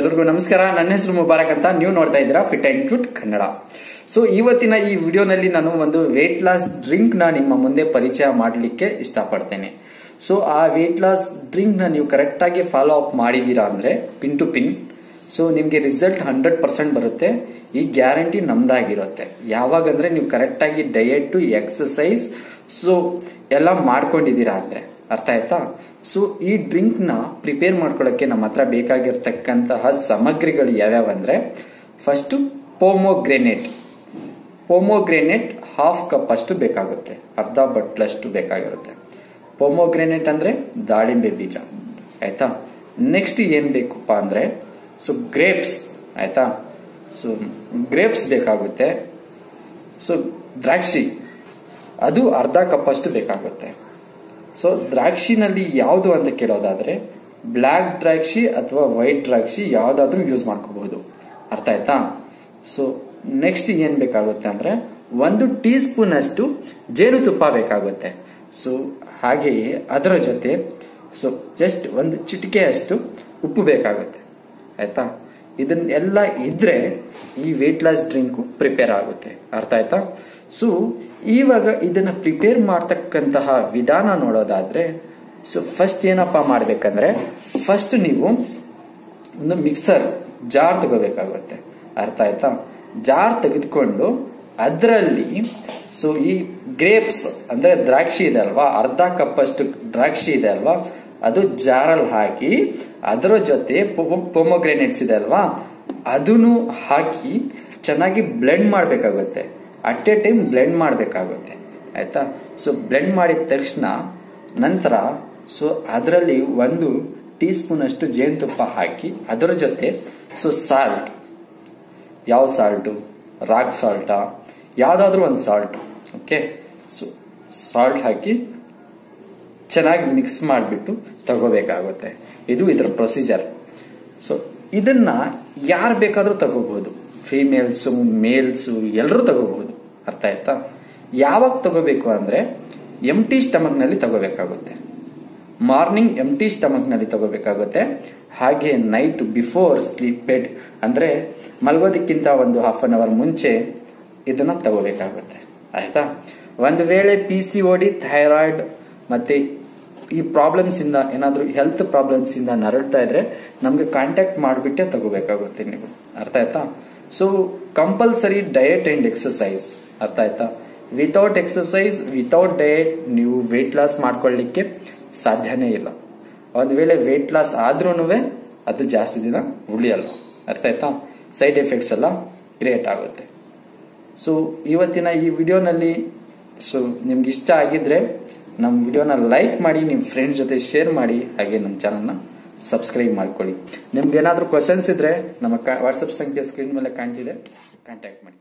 ಎಲ್ಲರಿಗೂ ನಮಸ್ಕಾರ. ನನ್ನ ಹೆಸರು ಮುಬಾರಕ್ ಅಂತ ನೀವು ನೋಡ್ತಾ ಇದ್ದೀರಾ fit and cute Kannada. So ಇವತ್ತಿನ ಈ ವಿಡಿಯೋನಲ್ಲಿ ನಾನು ಒಂದು ವೇಟ್ ಲಾಸ್ ಡ್ರಿಂಕ್ನ ನಿಮ್ಮ ಮುಂದೆ ಪರಿಚಯ ಮಾಡಲಿಕ್ಕೆ ಇಷ್ಟಪಡ್ತೇನೆ. ಸೊ ಆ ವೇಟ್ ಲಾಸ್ ಡ್ರಿಂಕ್ನ ನೀವು ಕರೆಕ್ಟ್ ಆಗಿ ಫಾಲೋ ಅಪ್ ಮಾಡಿದೀರಾ ಅಂದ್ರೆ ಪಿನ್ ಟು ಪಿನ್ ಸೊ ನಿಮ್ಗೆ ರಿಸಲ್ಟ್ ಹಂಡ್ರೆಡ್ ಪರ್ಸೆಂಟ್ ಬರುತ್ತೆ. ಈ ಗ್ಯಾರಂಟಿ ನಮ್ದಾಗಿರುತ್ತೆ. ಯಾವಾಗ ಅಂದ್ರೆ ನೀವು ಕರೆಕ್ಟ್ ಆಗಿ ಡಯಟ್ ಎಕ್ಸಸೈಸ್ ಸೊ ಎಲ್ಲ ಮಾಡ್ಕೊಂಡಿದ್ದೀರಾ ಅಂದ್ರೆ. ಅರ್ಥ ಆಯ್ತಾ? ಸೊ ಈ ಡ್ರಿಂಕ್ನ ಪ್ರಿಪೇರ್ ಮಾಡ್ಕೊಳ್ಳೋಕೆ ನಮ್ಮ ಹತ್ರ ಬೇಕಾಗಿರ್ತಕ್ಕಂತಹ ಸಾಮಗ್ರಿಗಳು ಯಾವ್ಯಾವ ಅಂದ್ರೆ first pomegranate pomegranate half cup ಅಷ್ಟು ಬೇಕಾಗುತ್ತೆ. ಅರ್ಧ ಬಟ್ಲಷ್ಟು ಬೇಕಾಗಿರುತ್ತೆ. ಪೋಮೋಗ್ರೆನೇಟ್ ಅಂದ್ರೆ ದಾಳಿಂಬೆ ಬೀಜ. ಆಯ್ತಾ? ನೆಕ್ಸ್ಟ್ ಏನ್ ಬೇಕಪ್ಪ ಅಂದ್ರೆ ಸೊ ಗ್ರೇಪ್ಸ್ ಆಯ್ತಾ? ಸೊ ಗ್ರೇಪ್ಸ್ ಬೇಕಾಗುತ್ತೆ. ಸೊ ದ್ರಾಕ್ಷಿ. ಅದು ಅರ್ಧ ಕಪ್ ಅಷ್ಟು ಬೇಕಾಗುತ್ತೆ. ಸೊ ದ್ರಾಕ್ಷಿನಲ್ಲಿ ಯಾವುದು ಅಂತ ಕೇಳೋದಾದ್ರೆ ಬ್ಲ್ಯಾಕ್ ದ್ರಾಕ್ಷಿ ಅಥವಾ ವೈಟ್ ದ್ರಾಕ್ಷಿ ಯಾವ್ದಾದ್ರೂ ಯೂಸ್ ಮಾಡ್ಕೋಬಹುದು. ಅರ್ಥ ಆಯ್ತಾ? ಸೊ ನೆಕ್ಸ್ಟ್ ಏನ್ ಬೇಕಾಗುತ್ತೆ ಅಂದ್ರೆ, ಒಂದು ಟೀ ಸ್ಪೂನ್ ಅಷ್ಟು ಜೇನುತುಪ್ಪ ಬೇಕಾಗುತ್ತೆ. ಸೊ ಹಾಗೆಯೇ ಅದರ ಜೊತೆ ಸೊ ಜಸ್ಟ್ ಒಂದು ಚಿಟಿಕೆ ಅಷ್ಟು ಉಪ್ಪು ಬೇಕಾಗುತ್ತೆ. ಆಯ್ತಾ? ಇದನ್ನೆಲ್ಲ ಇದ್ರೆ ಈ ವೇಟ್ ಲಾಸ್ ಡ್ರಿಂಕ್ ಪ್ರಿಪೇರ್ ಆಗುತ್ತೆ. ಅರ್ಥ ಆಯ್ತಾ? ಸೊ ಇವಾಗ ಇದನ್ನ ಪ್ರಿಪೇರ್ ಮಾಡ್ತಕ್ಕಂತಹ ವಿಧಾನ ನೋಡೋದಾದ್ರೆ ಸೊ ಫಸ್ಟ್ ಏನಪ್ಪ ಮಾಡ್ಬೇಕಂದ್ರೆ ಫಸ್ಟ್ ನೀವು ಒಂದು ಮಿಕ್ಸರ್ ಜಾರ್ ತಗೋಬೇಕಾಗುತ್ತೆ. ಅರ್ಥ ಆಯ್ತಾ? ಜಾರ್ ತೆಗೆದುಕೊಂಡು ಅದರಲ್ಲಿ ಸೊ ಈ ಗ್ರೇಪ್ಸ್ ಅಂದ್ರೆ ದ್ರಾಕ್ಷಿ ಇದೆ ಅಲ್ವಾ? ಅರ್ಧ ಕಪ್ ಅಷ್ಟು ದ್ರಾಕ್ಷಿ ಇದೆ ಅಲ್ವಾ? ಅದು ಜಾರಲ್ಲಿ ಹಾಕಿ ಅದರ ಜೊತೆ ಪೊಮೊಗ್ರೆನೇಟ್ಸ್ ಇದೆ ಅಲ್ವಾ? ಅದನ್ನು ಹಾಕಿ ಚೆನ್ನಾಗಿ ಬ್ಲೆಂಡ್ ಮಾಡಬೇಕಾಗುತ್ತೆ. ಅಟ್ ಎ ಟೈಮ್ ಬ್ಲೆಂಡ್ ಮಾಡಬೇಕಾಗುತ್ತೆ. ಆಯ್ತಾ? ಸೊ, ಬ್ಲೆಂಡ್ ಮಾಡಿದ ತಕ್ಷಣ ನಂತರ ಸೊ, ಅದರಲ್ಲಿ ಒಂದು ಟೀ ಸ್ಪೂನ್ ಅಷ್ಟು ಜೇನುತುಪ್ಪ ಹಾಕಿ ಅದರ ಜೊತೆ ಸೊ, ಸಾಲ್ಟ್. ಯಾವ ಸಾಲ್ಟು? ರಾಕ್ ಸಾಲ್ಟಾ? ಯಾವುದಾದ್ರೂ ಒಂದು ಸಾಲ್ಟ್, ಓಕೆ? ಸೊ, ಸಾಲ್ಟ್ ಹಾಕಿ ಚೆನ್ನಾಗಿ ಮಿಕ್ಸ್ ಮಾಡಿಬಿಟ್ಟು ತಗೋಬೇಕಾಗುತ್ತೆ. ಇದು ಇದರ ಪ್ರೊಸೀಜರ್ ಸೊ ಇದನ್ನ ಯಾರು ಬೇಕಾದರೂ ತಗೋಬಹುದು ಫೀಮೇಲ್ಸು ಮೇಲ್ಸು ಎಲ್ಲರೂ ತಗೋಬಹುದು ಅರ್ಥ ಆಯ್ತಾ? ಯಾವಾಗ ತಗೋಬೇಕು ಅಂದ್ರೆ ಎಂ ಟಿ ಸ್ಟಮಕ್ನಲ್ಲಿ ತಗೋಬೇಕಾಗುತ್ತೆ. ಮಾರ್ನಿಂಗ್ ಎಂಟಿ ಟಿ ಸ್ಟಮಕ್ನಲ್ಲಿ ತಗೋಬೇಕಾಗುತ್ತೆ. ಹಾಗೆ ನೈಟ್ ಬಿಫೋರ್ ಸ್ಲೀಪ್ ಬೆಡ್ ಅಂದ್ರೆ ಮಲಗೋದಕ್ಕಿಂತ ಒಂದು ಹಾಫ್ ಅನ್ ಅವರ್ ಮುಂಚೆ ಇದನ್ನ ತಗೋಬೇಕಾಗುತ್ತೆ. ಆಯ್ತಾ? ಒಂದು ವೇಳೆ ಪಿ ಸಿ ಓಡಿ ಥೈರಾಯ್ಡ್ ಮತ್ತೆ ಈ ಪ್ರಾಬ್ಲಮ್ಸ್ ಇಂದ, ಏನಾದ್ರೂ ಹೆಲ್ತ್ ಪ್ರಾಬ್ಲಮ್ಸ್ ಇಂದ ನರಳ್ತಾ ಇದ್ರೆ ನಮ್ಗೆ ಕಾಂಟ್ಯಾಕ್ಟ್ ಮಾಡಿಬಿಟ್ಟೆ ತಗೋಬೇಕಾಗುತ್ತೆ ನೀವು. ಅರ್ಥ ಆಯ್ತಾ? So compulsory diet and exercise ಅರ್ಥ ಆಯ್ತಾ? ವಿತೌಟ್ ಎಕ್ಸಸೈಸ್ ವಿತೌಟ್ ಡಯಟ್ ನೀವು ವೇಟ್ ಲಾಸ್ ಮಾಡ್ಕೊಳ್ಳಿಕ್ಕೆ ಸಾಧ್ಯನೇ ಇಲ್ಲ. ಒಂದ್ ವೇಳೆ ವೇಟ್ ಲಾಸ್ ಆದ್ರೂ ಅದು ಜಾಸ್ತಿ ದಿನ ಉಳಿಯಲ್ಲ. ಅರ್ಥ ಆಯ್ತಾ? ಸೈಡ್ ಎಫೆಕ್ಟ್ಸ್ ಎಲ್ಲ ಕ್ರಿಯೇಟ್ ಆಗುತ್ತೆ. ಸೊ ಇವತ್ತಿನ ಈ ವಿಡಿಯೋನಲ್ಲಿ ಸೊ ನಿಮ್ಗೆ ಇಷ್ಟ ಆಗಿದ್ರೆ ನಮ್ಮ ವಿಡಿಯೋನ ಲೈಕ್ ಮಾಡಿ, ನಿಮ್ಮ ಫ್ರೆಂಡ್ ಜೊತೆ ಶೇರ್ ಮಾಡಿ, ಹಾಗೆ ನಮ್ಮ ಚಾನಲ್ನ ಸಬ್ಸ್ಕ್ರೈಬ್ ಮಾಡ್ಕೊಳ್ಳಿ. ನಿಮ್ಗೆ ಏನಾದರೂ ಕ್ವಶನ್ಸ್ ಇದ್ರೆ ನಮ್ಮ ವಾಟ್ಸಪ್ ಸಂಖ್ಯೆ ಸ್ಕ್ರೀನ್ ಮೇಲೆ ಕಾಣ್ತಿದೆ ಕಾಂಟ್ಯಾಕ್ಟ್ ಮಾಡಿ.